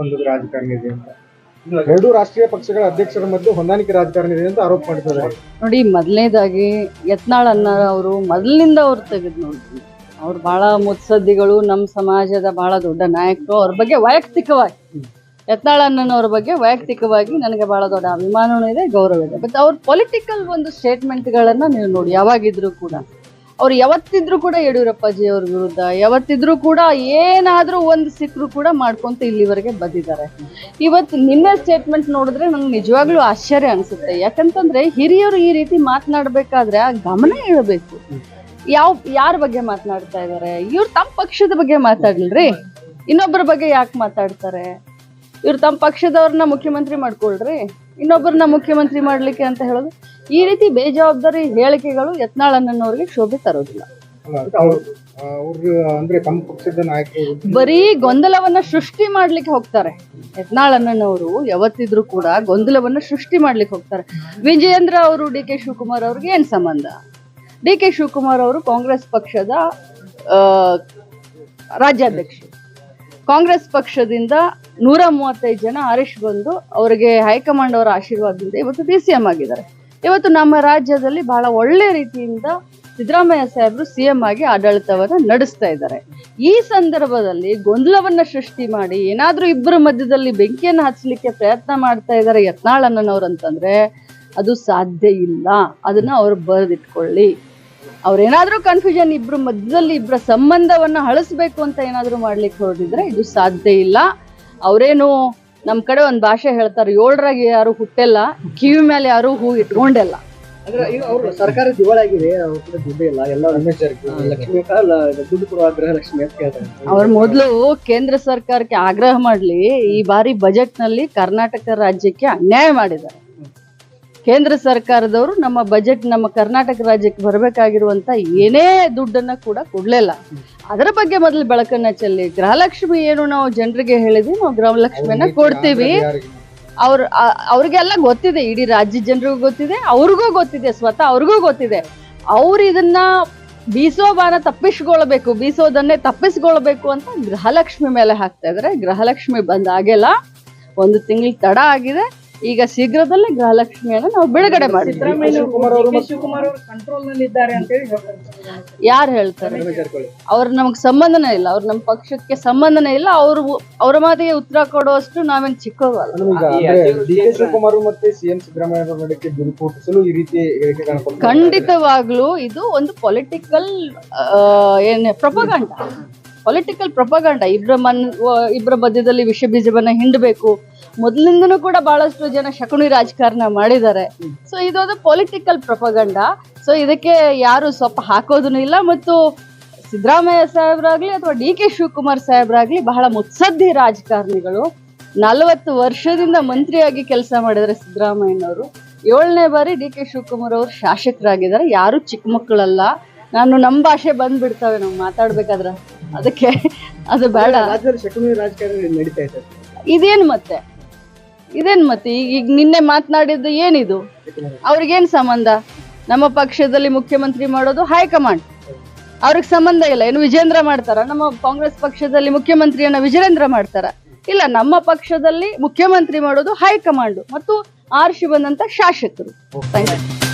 ಹೊಂದದ ರಾಜಕಾರಣ ಇದೆ ಅಂತ. ಎರಡು ರಾಷ್ಟ್ರೀಯ ಪಕ್ಷಗಳ ಅಧ್ಯಕ್ಷರ ಮಧ್ಯೆ ಹೊಂದಾಣಿಕೆ ರಾಜಕಾರಣ ಇದೆ ಅಂತ ಆರೋಪ ಮಾಡಿದ್ದಾರೆ. ನೋಡಿ ಮೊದಲನೇದಾಗಿ ಯತ್ನಾಳ್ ಅನ್ನ ಅವರು ಮೊದಲಿನಿಂದ ಅವ್ರು ತೆಗೆದು ನೋಡಿ ಅವ್ರು ಬಹಳ ಮುತ್ಸದ್ದಿಗಳು ನಮ್ಮ ಸಮಾಜದ ಬಹಳ ದೊಡ್ಡ ನಾಯಕರು ಅವ್ರ ಬಗ್ಗೆ ವೈಯಕ್ತಿಕವಾಗಿ. ಯತ್ನಾಳ್ ಅಣ್ಣನವ್ರ ಬಗ್ಗೆ ವೈಯಕ್ತಿಕವಾಗಿ ನನಗೆ ಬಹಳ ದೊಡ್ಡ ಅಭಿಮಾನವೂ ಇದೆ ಗೌರವ ಇದೆ. ಬಟ್ ಅವ್ರ ಪೊಲಿಟಿಕಲ್ ಒಂದು ಸ್ಟೇಟ್ಮೆಂಟ್ಗಳನ್ನ ನೀವು ನೋಡಿ ಯಾವಾಗಿದ್ರು ಕೂಡ. ಅವ್ರು ಯಾವತ್ತಿದ್ರು ಕೂಡ ಯಡಿಯೂರಪ್ಪಾಜಿ ಅವ್ರ ವಿರುದ್ಧ, ಯಾವತ್ತಿದ್ರು ಕೂಡ ಏನಾದ್ರೂ ಒಂದು ಸಿಕ್ಕರು ಕೂಡ ಮಾಡ್ಕೊಂತ ಇಲ್ಲಿವರೆಗೆ ಬಂದಿದ್ದಾರೆ. ಇವತ್ತು ನಿನ್ನ ಸ್ಟೇಟ್ಮೆಂಟ್ ನೋಡಿದ್ರೆ ನಂಗೆ ನಿಜವಾಗ್ಲೂ ಆಶ್ಚರ್ಯ ಅನ್ಸುತ್ತೆ. ಯಾಕಂತಂದ್ರೆ ಹಿರಿಯರು ಈ ರೀತಿ ಮಾತನಾಡಬೇಕಾದ್ರೆ ಆ ಗಮನ ಇಡಬೇಕು ಯಾವ, ಯಾರ ಬಗ್ಗೆ ಮಾತನಾಡ್ತಾ ಇದ್ದಾರೆ ಇವ್ರು ತಮ್ಮ ಪಕ್ಷದ ಬಗ್ಗೆ ಮಾತಾಡ್ಲ್ರಿ ಇನ್ನೊಬ್ಬರ ಬಗ್ಗೆ ಯಾಕೆ ಮಾತಾಡ್ತಾರೆ? ಇವ್ರು ತಮ್ಮ ಪಕ್ಷದವ್ರನ್ನ ಮುಖ್ಯಮಂತ್ರಿ ಮಾಡ್ಕೊಳ್ರಿ? ಇನ್ನೊಬ್ಬರನ್ನ ಮುಖ್ಯಮಂತ್ರಿ ಮಾಡ್ಲಿಕ್ಕೆ ಅಂತ ಹೇಳೋದು? ಈ ರೀತಿ ಬೇಜವಾಬ್ದಾರಿ ಹೇಳಿಕೆಗಳು ಯತ್ನಾಳ್ ಅಣ್ಣನವ್ರಿಗೆ ಶೋಭೆ ತರೋದಿಲ್ಲ. ಬರೀ ಗೊಂದಲವನ್ನ ಸೃಷ್ಟಿ ಮಾಡ್ಲಿಕ್ಕೆ ಹೋಗ್ತಾರೆ. ಯತ್ನಾಳ್ ಅಣ್ಣನವರು ಯಾವತ್ತಿದ್ರು ಕೂಡ ಗೊಂದಲವನ್ನ ಸೃಷ್ಟಿ ಮಾಡ್ಲಿಕ್ಕೆ ಹೋಗ್ತಾರೆ. ವಿಜಯೇಂದ್ರ ಅವರು ಡಿ ಕೆ ಶಿವಕುಮಾರ್ ಅವ್ರಿಗೆ ಏನ್ ಸಂಬಂಧ? ಡಿ ಕೆ ಶಿವಕುಮಾರ್ ಅವರು ಕಾಂಗ್ರೆಸ್ ಪಕ್ಷದ ಆ, ರಾಜ್ಯಾಧ್ಯಕ್ಷರು. ಕಾಂಗ್ರೆಸ್ ಪಕ್ಷದಿಂದ ನೂರ ಮೂವತ್ತೈದು ಜನ ಆರಿಶ್ ಬಂದು ಅವರಿಗೆ ಹೈಕಮಾಂಡ್ ಅವರ ಆಶೀರ್ವಾದದಿಂದ ಇವತ್ತು ಡಿ ಸಿ ಎಂ ಆಗಿದ್ದಾರೆ. ಇವತ್ತು ನಮ್ಮ ರಾಜ್ಯದಲ್ಲಿ ಬಹಳ ಒಳ್ಳೆ ರೀತಿಯಿಂದ ಸಿದ್ದರಾಮಯ್ಯ ಸಾಹೇಬರು ಸಿ ಎಂ ಆಗಿ ಆಡಳಿತವನ್ನು ನಡೆಸ್ತಾ ಇದ್ದಾರೆ. ಈ ಸಂದರ್ಭದಲ್ಲಿ ಗೊಂದಲವನ್ನ ಸೃಷ್ಟಿ ಮಾಡಿ ಏನಾದರೂ ಇಬ್ಬರ ಮಧ್ಯದಲ್ಲಿ ಬೆಂಕಿಯನ್ನು ಹಚ್ಚಲಿಕ್ಕೆ ಪ್ರಯತ್ನ ಮಾಡ್ತಾ ಇದ್ದಾರೆ ಯತ್ನಾಳ್ ಅಣ್ಣನವ್ರು ಅಂತಂದ್ರೆ ಅದು ಸಾಧ್ಯ ಇಲ್ಲ. ಅದನ್ನ ಅವ್ರು ಬರೆದಿಟ್ಕೊಳ್ಳಿ. ಅವ್ರೇನಾದ್ರೂ ಕನ್ಫ್ಯೂಷನ್ ಇಬ್ರು ಮಧ್ಯದಲ್ಲಿ ಇಬ್ಬರ ಸಂಬಂಧವನ್ನ ಹಳಸ್ಬೇಕು ಅಂತ ಏನಾದರೂ ಮಾಡ್ಲಿಕ್ಕೆ ಹೊರಟಿದ್ರೆ ಇದು ಸಾಧ್ಯ ಇಲ್ಲ. ಅವರೇನು ನಮ್ ಕಡೆ ಒಂದ್ ಭಾಷೆ ಹೇಳ್ತಾರೆ ಏಳರಾಗ ಯಾರು ಹುಟ್ಟೆಲ್ಲ ಕಿವಿ ಮೇಲೆ ಯಾರು ಹೂ ಇಟ್ಕೊಂಡೆಲ್ಲ. ಅಂದ್ರೆ ಈಗ ಅವರು ಸರ್ಕಾರ ಅವ್ರ ಕಡೆ ದುಡ್ಡು ಇಲ್ಲ ಎಲ್ಲ ರಮೇಶ್ ಜಾರಕಿಹೊಳಿ ಲಕ್ಷ್ಮಿ ಕಾಲ ದುಡ್ಡು ಕೊಡುವ ಗೃಹ ಲಕ್ಷ್ಮಿ ಅಂತ ಕೇಳ್ತಾರೆ. ಅವ್ರ ಮೊದಲು ಕೇಂದ್ರ ಸರ್ಕಾರಕ್ಕೆ ಆಗ್ರಹ ಮಾಡ್ಲಿ ಈ ಬಾರಿ ಬಜೆಟ್ನಲ್ಲಿ ಕರ್ನಾಟಕ ರಾಜ್ಯಕ್ಕೆ ಅನ್ಯಾಯ ಮಾಡಿದ್ದಾರೆ. ಕೇಂದ್ರ ಸರ್ಕಾರದವರು ನಮ್ಮ ಬಜೆಟ್ ನಮ್ಮ ಕರ್ನಾಟಕ ರಾಜ್ಯಕ್ಕೆ ಬರಬೇಕಾಗಿರುವಂತ ಏನೇ ದುಡ್ಡನ್ನ ಕೂಡ ಕೊಡ್ಲಿಲ್ಲ. ಅದರ ಬಗ್ಗೆ ಮೊದಲು ಬೆಳಕನ್ನ ಚೆಲ್ಲಿ. ಗೃಹಲಕ್ಷ್ಮಿ ಏನು ನಾವು ಜನರಿಗೆ ಹೇಳಿದ್ವಿ ನಾವು ಗೃಹಲಕ್ಷ್ಮಿಯನ್ನ ಕೊಡ್ತೀವಿ? ಅವ್ರ ಅವ್ರಿಗೆಲ್ಲ ಗೊತ್ತಿದೆ ಇಡೀ ರಾಜ್ಯ ಜನರಿಗೂ ಗೊತ್ತಿದೆ ಅವ್ರಿಗೂ ಗೊತ್ತಿದೆ ಸ್ವತಃ ಅವ್ರಿಗೂ ಗೊತ್ತಿದೆ. ಅವ್ರು ಇದನ್ನ ಬೀಸೋ ಬಾನ ತಪ್ಪಿಸ್ಕೊಳ್ಬೇಕು ಬೀಸೋದನ್ನೇ ತಪ್ಪಿಸ್ಕೊಳ್ಬೇಕು ಅಂತ ಗೃಹಲಕ್ಷ್ಮಿ ಮೇಲೆ ಹಾಕ್ತಾ ಇದಾರೆ. ಗೃಹಲಕ್ಷ್ಮಿ ಬಂದಾಗೆಲ್ಲ ಒಂದು ತಿಂಗಳು ತಡ ಆಗಿದೆ. ಈಗ ಶೀಘ್ರದಲ್ಲೇ ಗೃಹಲಕ್ಷ್ಮಿಯನ್ನು ನಾವು ಬಿಡುಗಡೆ ಮಾಡಿದ್ವಿ ಶಿವಕುಮಾರ್ ಅವರು ಮತ್ತು- ಶಿವಕುಮಾರ್ ಅವರು ಕಂಟ್ರೋಲ್ನಲ್ಲಿ ಇದ್ದಾರೆ ಅಂತ ಹೇಳಿ ಯಾರು ಹೇಳ್ತಾರೆ? ಅವ್ರ ನಮಗೆ ಸಂಬಂಧನೇ ಇಲ್ಲ. ಅವ್ರ ನಮ್ಮ ಪಕ್ಷಕ್ಕೆ ಸಂಬಂಧನೇ ಇಲ್ಲ. ಅವ್ರು ಅವ್ರ ಮಾತಿಗೆ ಉತ್ತರ ಕೊಡುವಷ್ಟು ನಾವೇನು ಚಿಕ್ಕವಲ್ಲ. ಖಂಡಿತವಾಗ್ಲೂ ಇದು ಒಂದು ಪೊಲಿಟಿಕಲ್ ಏನೇ ಪ್ರೊಪಗಾಂಡ ಪೊಲಿಟಿಕಲ್ ಪ್ರೊಪಗಾಂಡ ಇಬ್ಬರ ಮನ್ ಇಬ್ಬರ ಮಧ್ಯದಲ್ಲಿ ವಿಷ ಬೀಜವನ್ನ ಹಿಂಡಬೇಕು. ಮೊದಲಿಂದನೂ ಕೂಡ ಬಹಳಷ್ಟು ಜನ ಶಕುನಿ ರಾಜಕಾರಣ ಮಾಡಿದ್ದಾರೆ. ಸೊ ಇದೊಂದು ಪೊಲಿಟಿಕಲ್ ಪ್ರೊಪಗಂಡ ಸೊ ಇದಕ್ಕೆ ಯಾರು ಸ್ವಲ್ಪ ಹಾಕೋದನ್ನು ಇಲ್ಲ ಮತ್ತು ಸಿದ್ದರಾಮಯ್ಯ ಸಾಹೇಬ್ರಾಗ್ಲಿ ಅಥವಾ ಡಿ ಕೆ ಶಿವಕುಮಾರ್ ಸಾಹೇಬ್ರಾಗ್ಲಿ ಬಹಳ ಮುತ್ಸದ್ದಿ ರಾಜಕಾರಣಿಗಳು. ನಲವತ್ತು ವರ್ಷದಿಂದ ಮಂತ್ರಿಯಾಗಿ ಕೆಲಸ ಮಾಡಿದ್ರೆ ಸಿದ್ದರಾಮಯ್ಯನವರು. ಏಳನೇ ಬಾರಿ ಡಿ ಕೆ ಶಿವಕುಮಾರ್ ಅವರು ಶಾಸಕರಾಗಿದ್ದಾರೆ. ಯಾರು ಚಿಕ್ಕ ಮಕ್ಕಳಲ್ಲ. ನಾನು ನಮ್ಮ ಭಾಷೆ ಬಂದ್ಬಿಡ್ತವೆ, ನಾವು ಮಾತಾಡ್ಬೇಕಾದ್ರೆ. ಅದಕ್ಕೆ ಅದು ಬೇಡ. ಇದೇನು ಶಕುನಿ ರಾಜಕಾರಣ ನಡೀತಾ ಇದೆ. ಇದೇನ್ ಮತ್ತೆ? ಇದೇನು ಮತ್ತೆ? ಈಗ ಈಗ ನಿನ್ನೆ ಮಾತನಾಡಿದ್ದು ಏನಿದು? ಅವ್ರಿಗೇನು ಸಂಬಂಧ? ನಮ್ಮ ಪಕ್ಷದಲ್ಲಿ ಮುಖ್ಯಮಂತ್ರಿ ಮಾಡೋದು ಹೈಕಮಾಂಡ್. ಅವ್ರಿಗೆ ಸಂಬಂಧ ಇಲ್ಲ. ಏನು ವಿಜೇಂದ್ರ ಮಾಡ್ತಾರ. ನಮ್ಮ ಕಾಂಗ್ರೆಸ್ ಪಕ್ಷದಲ್ಲಿ ಮುಖ್ಯಮಂತ್ರಿಯನ್ನ ವಿಜೇಂದ್ರ ಮಾಡ್ತಾರ. ಇಲ್ಲ ನಮ್ಮ ಪಕ್ಷದಲ್ಲಿ ಮುಖ್ಯಮಂತ್ರಿ ಮಾಡೋದು ಹೈಕಮಾಂಡ್. ಮತ್ತು ಆರ್ಶಿ ಬಂದಂತ ಶಾಸಕರು. Thank you.